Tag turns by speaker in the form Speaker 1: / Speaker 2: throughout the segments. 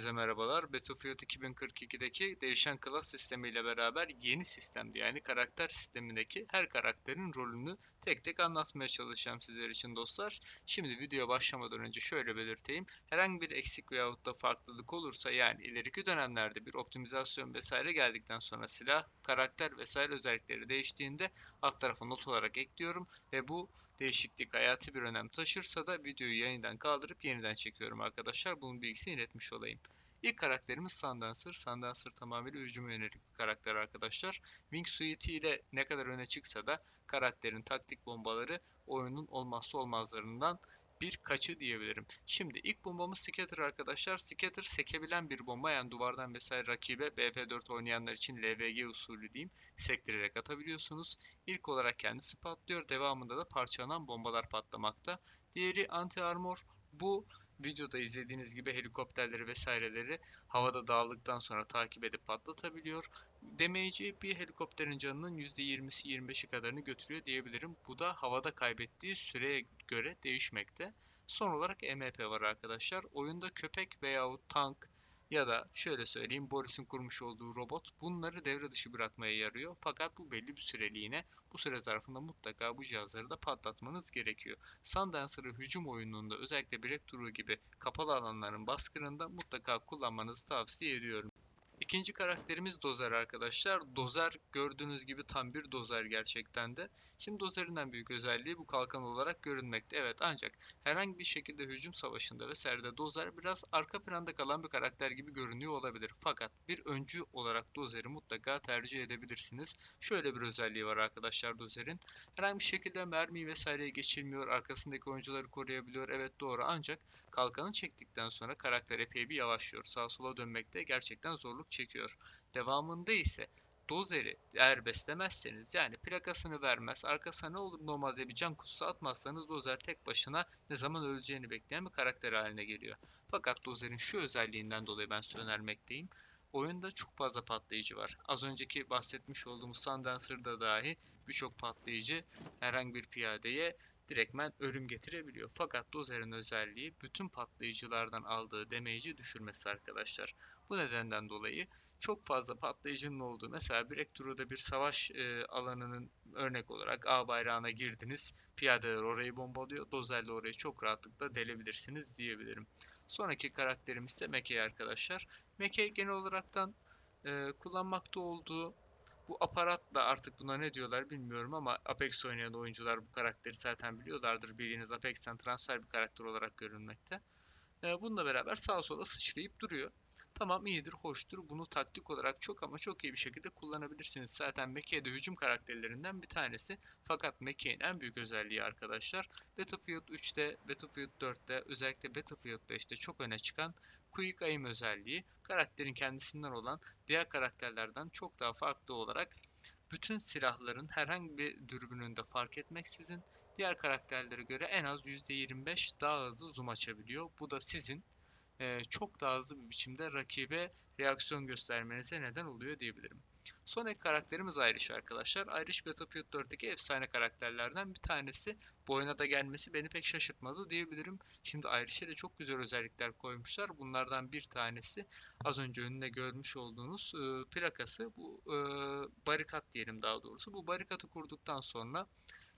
Speaker 1: Hepinize merhabalar. Battlefield 2042'deki değişen klas sistemiyle beraber yeni sistemde yani karakter sistemindeki her karakterin rolünü tek tek anlatmaya çalışacağım sizler için dostlar. Şimdi videoya başlamadan önce şöyle belirteyim. Herhangi bir eksik veyahut da farklılık olursa yani ileriki dönemlerde bir optimizasyon vesaire geldikten sonra silah, karakter vesaire özellikleri değiştiğinde alt tarafa not olarak ekliyorum ve bu değişiklik hayati bir önem taşırsa da videoyu yeniden kaldırıp yeniden çekiyorum arkadaşlar. Bunun bilgisini iletmiş olayım. İlk karakterimiz Sundancer. Sundancer tamamıyla hücuma yönelik bir karakter arkadaşlar. Wing Suite ile ne kadar öne çıksa da karakterin taktik bombaları oyunun olmazsa olmazlarından bir kaçı diyebilirim. Şimdi ilk bombamız Scatter arkadaşlar. Scatter sekebilen bir bomba yani duvardan vesaire rakibe BF4 oynayanlar için LVG usulü diyeyim sektirerek atabiliyorsunuz. İlk olarak kendisi patlıyor. Devamında da parçalanan bombalar patlamakta. Diğeri anti armor. Bu videoda izlediğiniz gibi helikopterleri vesaireleri havada dağıldıktan sonra takip edip patlatabiliyor. Damage'i bir helikopterin canının %20'si 25'i kadarını götürüyor diyebilirim. Bu da havada kaybettiği süreye göre değişmekte. Son olarak MP var arkadaşlar. Oyunda köpek veyahut tank ya da şöyle söyleyeyim Boris'in kurmuş olduğu robot bunları devre dışı bırakmaya yarıyor. Fakat bu belli bir süreliğine bu süre zarfında mutlaka bu cihazları da patlatmanız gerekiyor. Sundancer'ı hücum oyununda özellikle Breakthrough gibi kapalı alanların baskırında mutlaka kullanmanızı tavsiye ediyorum. İkinci karakterimiz Dozer arkadaşlar. Dozer gördüğünüz gibi tam bir dozer gerçekten de. Şimdi Dozer'in en büyük özelliği bu kalkan olarak görünmekte. Evet ancak herhangi bir şekilde hücum savaşında vesairede Dozer biraz arka planda kalan bir karakter gibi görünüyor olabilir. Fakat bir öncü olarak Dozer'i mutlaka tercih edebilirsiniz. Şöyle bir özelliği var arkadaşlar Dozer'in. Herhangi bir şekilde mermi vesaireye geçilmiyor. Arkasındaki oyuncuları koruyabiliyor. Evet doğru ancak kalkanı çektikten sonra karakter epey bir yavaşlıyor. Sağa sola dönmekte gerçekten zorluk çekiyor. Devamında ise dozeri eğer beslemezseniz yani plakasını vermez arkasına ne olur normalde bir can kutusu atmazsanız dozer tek başına ne zaman öleceğini bekleyen bir karakter haline geliyor. Fakat dozerin şu özelliğinden dolayı ben size önermekteyim. Oyunda çok fazla patlayıcı var. Az önceki bahsetmiş olduğumuz Sundancer'da dahi birçok patlayıcı herhangi bir piyadeye direktmen ölüm getirebiliyor. Fakat dozer'in özelliği bütün patlayıcılardan aldığı damage'i düşürmesi arkadaşlar. Bu nedenden dolayı çok fazla patlayıcının olduğu mesela Breakthrough'da bir savaş e, alanının örnek olarak A bayrağına girdiniz. Piyadeler orayı bombalıyor. Dozerle orayı çok rahatlıkla delebilirsiniz diyebilirim. Sonraki karakterimiz ise Mekey arkadaşlar. Mekey genel olaraktan e, kullanmakta olduğu bu aparatla artık buna ne diyorlar bilmiyorum ama Apex oynayan oyuncular bu karakteri zaten biliyorlardır. Bildiğiniz Apex'ten transfer bir karakter olarak görünmekte. Ee, bununla beraber sağa sola sıçrayıp duruyor. Tamam iyidir, hoştur. Bunu taktik olarak çok ama çok iyi bir şekilde kullanabilirsiniz. Zaten Mekkei de hücum karakterlerinden bir tanesi. Fakat Mekkei'nin en büyük özelliği arkadaşlar Battlefield 3'te, Battlefield 4'te, özellikle Battlefield 5'te çok öne çıkan Quick Aim özelliği. Karakterin kendisinden olan diğer karakterlerden çok daha farklı olarak bütün silahların herhangi bir dürbününde fark etmeksizin diğer karakterlere göre en az %25 daha hızlı zoom açabiliyor. Bu da sizin e, çok daha hızlı bir biçimde rakibe reaksiyon göstermenize neden oluyor diyebilirim. Son ek karakterimiz Irish arkadaşlar. Irish Battlefield 4'teki efsane karakterlerden bir tanesi. Bu oyuna da gelmesi beni pek şaşırtmadı diyebilirim. Şimdi Irish'e de çok güzel özellikler koymuşlar. Bunlardan bir tanesi az önce önünde görmüş olduğunuz e, plakası. Bu e, barikat diyelim daha doğrusu. Bu barikatı kurduktan sonra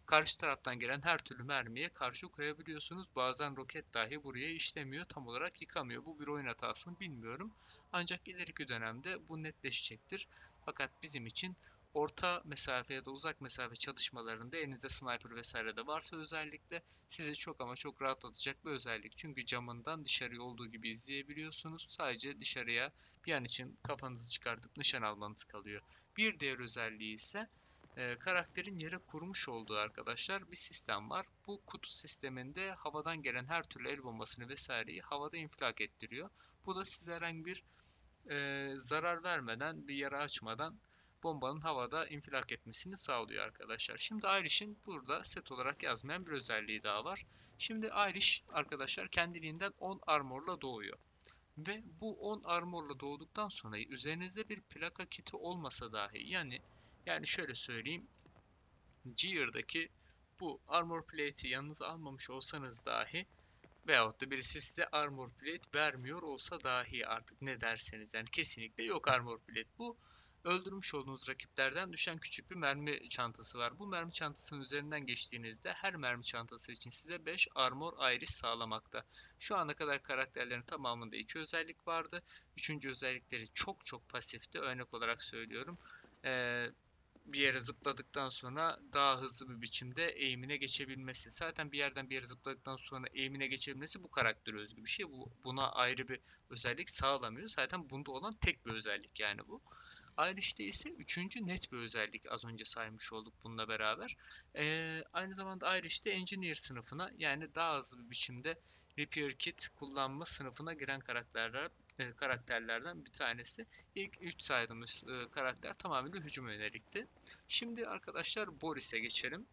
Speaker 1: karşı taraftan gelen her türlü mermiye karşı koyabiliyorsunuz. Bazen roket dahi buraya işlemiyor, tam olarak yıkamıyor. Bu bir oyun hatası mı bilmiyorum. Ancak ileriki dönemde bu netleşecektir. Fakat bizim için orta mesafe ya da uzak mesafe çalışmalarında elinizde sniper vesaire de varsa özellikle sizi çok ama çok rahatlatacak bir özellik. Çünkü camından dışarıya olduğu gibi izleyebiliyorsunuz. Sadece dışarıya bir an için kafanızı çıkartıp nişan almanız kalıyor. Bir diğer özelliği ise e, karakterin yere kurmuş olduğu arkadaşlar bir sistem var. Bu kutu sisteminde havadan gelen her türlü el bombasını vesaireyi havada infilak ettiriyor. Bu da size herhangi bir e, zarar vermeden, bir yara açmadan bombanın havada infilak etmesini sağlıyor arkadaşlar. Şimdi Irish'in burada set olarak yazmayan bir özelliği daha var. Şimdi Irish arkadaşlar kendiliğinden 10 armorla doğuyor. Ve bu 10 armorla doğduktan sonra üzerinizde bir plaka kiti olmasa dahi yani yani şöyle söyleyeyim. Gear'daki bu armor plate'i yanınıza almamış olsanız dahi Veyahut da birisi size armor plate vermiyor olsa dahi artık ne derseniz yani kesinlikle yok armor plate. Bu öldürmüş olduğunuz rakiplerden düşen küçük bir mermi çantası var. Bu mermi çantasının üzerinden geçtiğinizde her mermi çantası için size 5 armor iris sağlamakta. Şu ana kadar karakterlerin tamamında iki özellik vardı. Üçüncü özellikleri çok çok pasifti. Örnek olarak söylüyorum. Ee, bir yere zıpladıktan sonra daha hızlı bir biçimde eğimine geçebilmesi. Zaten bir yerden bir yere zıpladıktan sonra eğimine geçebilmesi bu karaktere özgü bir şey. Bu, buna ayrı bir özellik sağlamıyor. Zaten bunda olan tek bir özellik yani bu. Irish'te ise üçüncü net bir özellik az önce saymış olduk bununla beraber. Ee, aynı zamanda Irish'te Engineer sınıfına yani daha hızlı bir biçimde Repair Kit kullanma sınıfına giren karakterler e, karakterlerden bir tanesi. İlk 3 saydığımız e, karakter tamamıyla hücum yönelikti. Şimdi arkadaşlar Boris'e geçelim.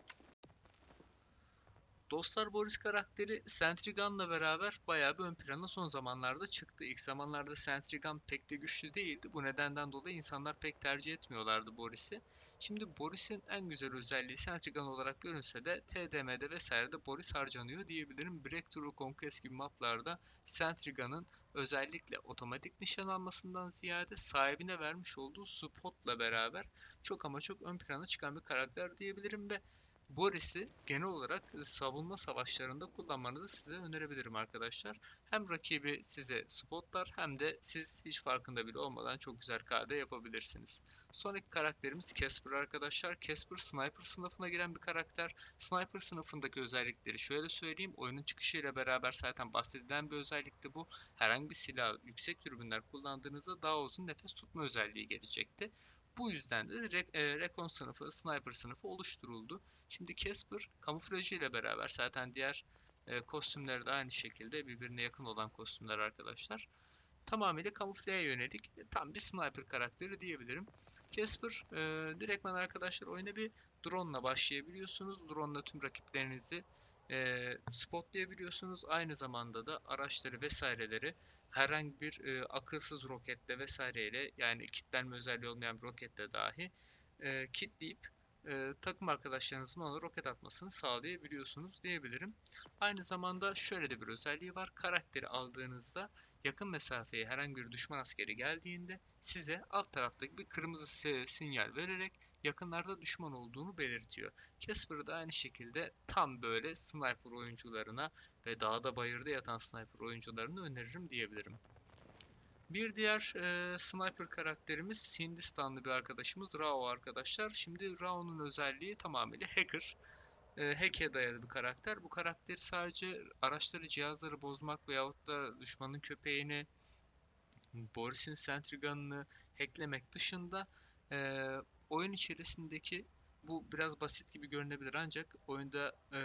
Speaker 1: Dostlar Boris karakteri Sentrigan'la beraber bayağı bir ön plana son zamanlarda çıktı. İlk zamanlarda Sentrigan pek de güçlü değildi. Bu nedenden dolayı insanlar pek tercih etmiyorlardı Boris'i. Şimdi Boris'in en güzel özelliği Sentrigan olarak görünse de TDM'de vesairede Boris harcanıyor diyebilirim. Breakthrough Conquest gibi maplarda Sentrigan'ın özellikle otomatik nişan almasından ziyade sahibine vermiş olduğu spotla beraber çok ama çok ön plana çıkan bir karakter diyebilirim ve Boris'i genel olarak savunma savaşlarında kullanmanızı size önerebilirim arkadaşlar. Hem rakibi size spotlar hem de siz hiç farkında bile olmadan çok güzel KD yapabilirsiniz. Sonraki karakterimiz Casper arkadaşlar. Casper Sniper sınıfına giren bir karakter. Sniper sınıfındaki özellikleri şöyle söyleyeyim. Oyunun çıkışıyla beraber zaten bahsedilen bir özellikti bu. Herhangi bir silah yüksek türbünler kullandığınızda daha uzun nefes tutma özelliği gelecekti. Bu yüzden de e, Recon sınıfı, Sniper sınıfı oluşturuldu. Şimdi Casper kamuflajı ile beraber zaten diğer e, kostümleri de aynı şekilde birbirine yakın olan kostümler arkadaşlar. Tamamıyla kamufleye yönelik tam bir sniper karakteri diyebilirim. Casper e, direktman arkadaşlar oyuna bir drone ile başlayabiliyorsunuz. Drone ile tüm rakiplerinizi e, spotlayabiliyorsunuz. Aynı zamanda da araçları vesaireleri herhangi bir e, akılsız roketle vesaireyle yani kitlenme özelliği olmayan bir roketle dahi e, kitleyip e, takım arkadaşlarınızın ona roket atmasını sağlayabiliyorsunuz diyebilirim. Aynı zamanda şöyle de bir özelliği var. Karakteri aldığınızda yakın mesafeye herhangi bir düşman askeri geldiğinde size alt taraftaki bir kırmızı sinyal vererek yakınlarda düşman olduğunu belirtiyor. Casper'ı da aynı şekilde tam böyle sniper oyuncularına ve dağda bayırda yatan sniper oyuncularına öneririm diyebilirim. Bir diğer e, sniper karakterimiz Hindistanlı bir arkadaşımız Rao arkadaşlar. Şimdi Rao'nun özelliği tamamıyla hacker. E, hack'e dayalı bir karakter. Bu karakteri sadece araçları, cihazları bozmak veyahut da düşmanın köpeğini, Boris'in Sentrigan'ını hacklemek dışında e, oyun içerisindeki bu biraz basit gibi görünebilir ancak oyunda e,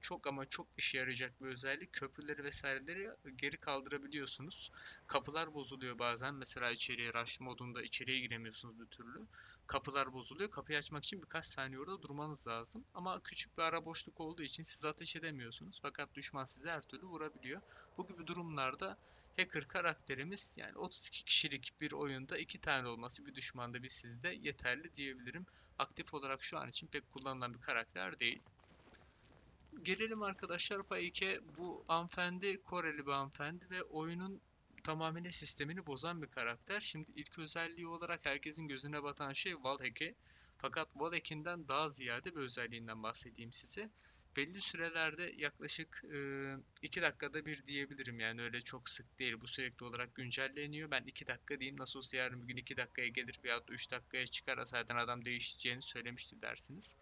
Speaker 1: çok ama çok işe yarayacak bir özellik. Köprüleri vesaireleri geri kaldırabiliyorsunuz. Kapılar bozuluyor bazen. Mesela içeriye rush modunda içeriye giremiyorsunuz bir türlü. Kapılar bozuluyor. Kapıyı açmak için birkaç saniye orada durmanız lazım. Ama küçük bir ara boşluk olduğu için siz ateş edemiyorsunuz. Fakat düşman size her türlü vurabiliyor. Bu gibi durumlarda hacker karakterimiz yani 32 kişilik bir oyunda iki tane olması bir düşmanda bir sizde yeterli diyebilirim. Aktif olarak şu an için pek kullanılan bir karakter değil. Gelelim arkadaşlar Paike bu hanımefendi Koreli bir hanımefendi ve oyunun tamamıyla sistemini bozan bir karakter. Şimdi ilk özelliği olarak herkesin gözüne batan şey Valheke. Fakat Valheke'inden daha ziyade bir özelliğinden bahsedeyim size belli sürelerde yaklaşık 2 e, dakikada bir diyebilirim yani öyle çok sık değil bu sürekli olarak güncelleniyor. Ben 2 dakika diyeyim nasıl olsa yarın bir gün 2 dakikaya gelir veyahut da 3 dakikaya çıkar zaten adam değişeceğini söylemişti dersiniz.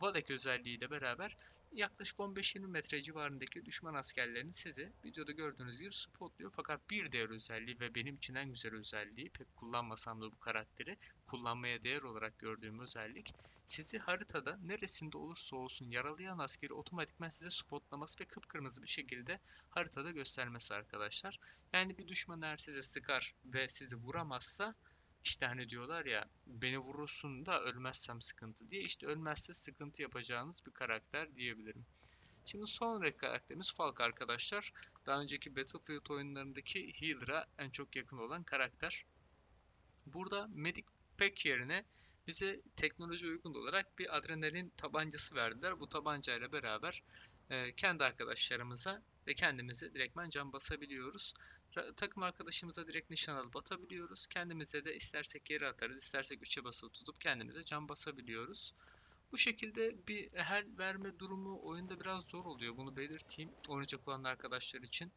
Speaker 1: Valek özelliğiyle beraber yaklaşık 15-20 metre civarındaki düşman askerlerini size videoda gördüğünüz gibi spotluyor. Fakat bir diğer özelliği ve benim için en güzel özelliği pek kullanmasam da bu karakteri kullanmaya değer olarak gördüğüm özellik sizi haritada neresinde olursa olsun yaralayan askeri otomatikman size spotlaması ve kıpkırmızı bir şekilde haritada göstermesi arkadaşlar. Yani bir düşman eğer size sıkar ve sizi vuramazsa işte hani diyorlar ya beni vurursun da ölmezsem sıkıntı diye. işte ölmezse sıkıntı yapacağınız bir karakter diyebilirim. Şimdi sonraki karakterimiz Falk arkadaşlar. Daha önceki Battlefield oyunlarındaki Healer'a en çok yakın olan karakter. Burada Medic Pack yerine bize teknoloji uygun olarak bir adrenalin tabancası verdiler. Bu tabancayla beraber e, kendi arkadaşlarımıza ve kendimize direktmen can basabiliyoruz. Takım arkadaşımıza direkt nişan alıp atabiliyoruz. Kendimize de istersek geri atarız, istersek 3'e basılı tutup kendimize can basabiliyoruz. Bu şekilde bir hel verme durumu oyunda biraz zor oluyor. Bunu belirteyim oynayacak olan arkadaşlar için.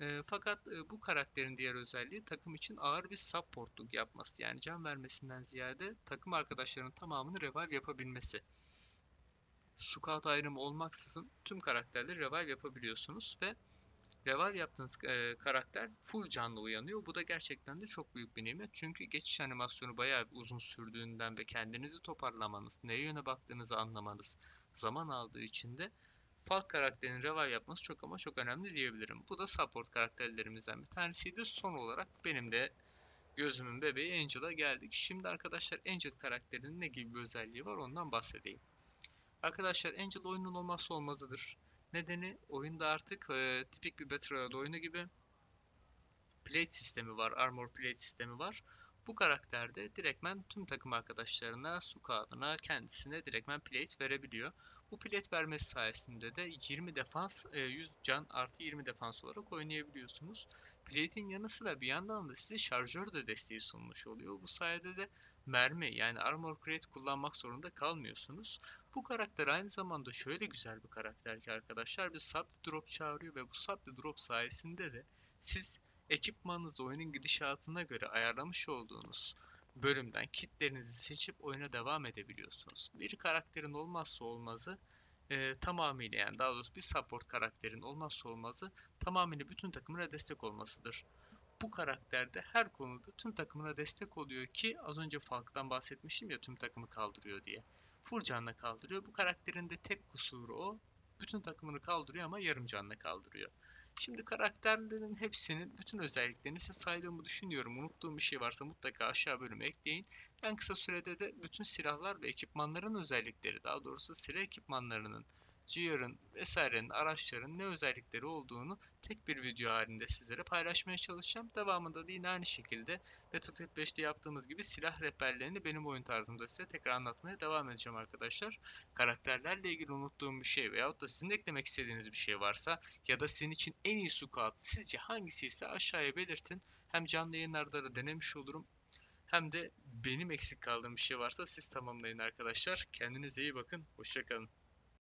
Speaker 1: E, fakat e, bu karakterin diğer özelliği takım için ağır bir supportluk yapması. Yani can vermesinden ziyade takım arkadaşlarının tamamını revive yapabilmesi. Squad ayrımı olmaksızın tüm karakterleri revive yapabiliyorsunuz ve revive yaptığınız e, karakter full canlı uyanıyor. Bu da gerçekten de çok büyük bir nimet. Çünkü geçiş animasyonu bayağı uzun sürdüğünden ve kendinizi toparlamanız, neye yöne baktığınızı anlamanız zaman aldığı için de Falk karakterin revive yapması çok ama çok önemli diyebilirim. Bu da support karakterlerimizden bir tanesiydi. Son olarak benim de gözümün bebeği Angel'a geldik. Şimdi arkadaşlar Angel karakterinin ne gibi bir özelliği var ondan bahsedeyim. Arkadaşlar Angel oyunun olmazsa olmazıdır. Nedeni oyunda artık e, tipik bir Battle Royale oyunu gibi plate sistemi var, armor plate sistemi var. Bu karakterde direktmen tüm takım arkadaşlarına, squad'ına, kendisine direktmen plate verebiliyor. Bu plate vermesi sayesinde de 20 defans, e, 100 can artı 20 defans olarak oynayabiliyorsunuz. Plate'in yanı sıra bir yandan da size şarjör de desteği sunmuş oluyor. Bu sayede de mermi yani armor crate kullanmak zorunda kalmıyorsunuz. Bu karakter aynı zamanda şöyle güzel bir karakter ki arkadaşlar bir supply drop çağırıyor ve bu supply drop sayesinde de siz ekipmanınızı oyunun gidişatına göre ayarlamış olduğunuz bölümden kitlerinizi seçip oyuna devam edebiliyorsunuz. Bir karakterin olmazsa olmazı e, tamamıyla yani daha doğrusu bir support karakterin olmazsa olmazı tamamıyla bütün takımına destek olmasıdır. Bu karakterde her konuda tüm takımına destek oluyor ki az önce Falk'tan bahsetmiştim ya tüm takımı kaldırıyor diye. Full canla kaldırıyor. Bu karakterin de tek kusuru o. Bütün takımını kaldırıyor ama yarım canla kaldırıyor. Şimdi karakterlerin hepsinin bütün özelliklerini size saydığımı düşünüyorum. Unuttuğum bir şey varsa mutlaka aşağı bölüme ekleyin. En kısa sürede de bütün silahlar ve ekipmanların özellikleri, daha doğrusu silah ekipmanlarının, GR'ın vesairenin, araçların ne özellikleri olduğunu tek bir video halinde sizlere paylaşmaya çalışacağım. Devamında da yine aynı şekilde Battlefield 5'te yaptığımız gibi silah rehberlerini benim oyun tarzımda size tekrar anlatmaya devam edeceğim arkadaşlar. Karakterlerle ilgili unuttuğum bir şey veyahut da sizin eklemek istediğiniz bir şey varsa ya da senin için en iyi squad sizce hangisi ise aşağıya belirtin. Hem canlı yayınlarda da denemiş olurum hem de benim eksik kaldığım bir şey varsa siz tamamlayın arkadaşlar. Kendinize iyi bakın. Hoşçakalın.